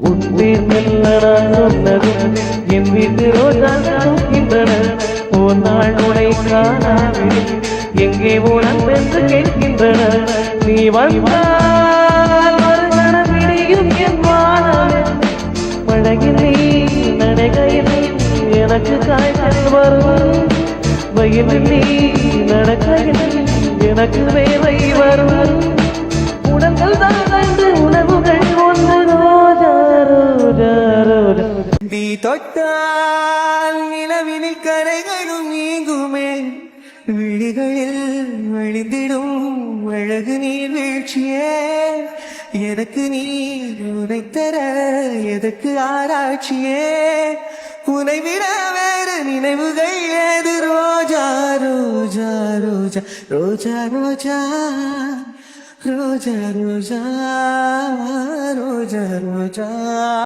உன் மெல்ல நான் சொன்னது என் வீட்டு ரோஜா தூக்கின்றன ஒரு நாள் உனை காணாமல் எங்கே உனன் என்று கேட்கின்றன. நீ வந்தால் மறுகணம் விடியும் என் வானமே. மழையில் நீ எனக்கு காய்ச்சல் வரும். நடக்கையில் எனக்கு வேலை வரும். நீ தொட்டால் நிலவினில் கரைகளும் நீங்குமே. விழிகளில் வழிந்திடும் அழகு நீர் வீழ்ச்சியே. எனக்கு நீ உரைத்தர எதற்கு ஆராய்ச்சியே. உனை விட வேறு நினைவுகள் ஏது? ரோஜா ரோஜா ரோஜா ரோஜா ரோஜா. ரோஜா ரோஜா ரோஜா ரோஜா.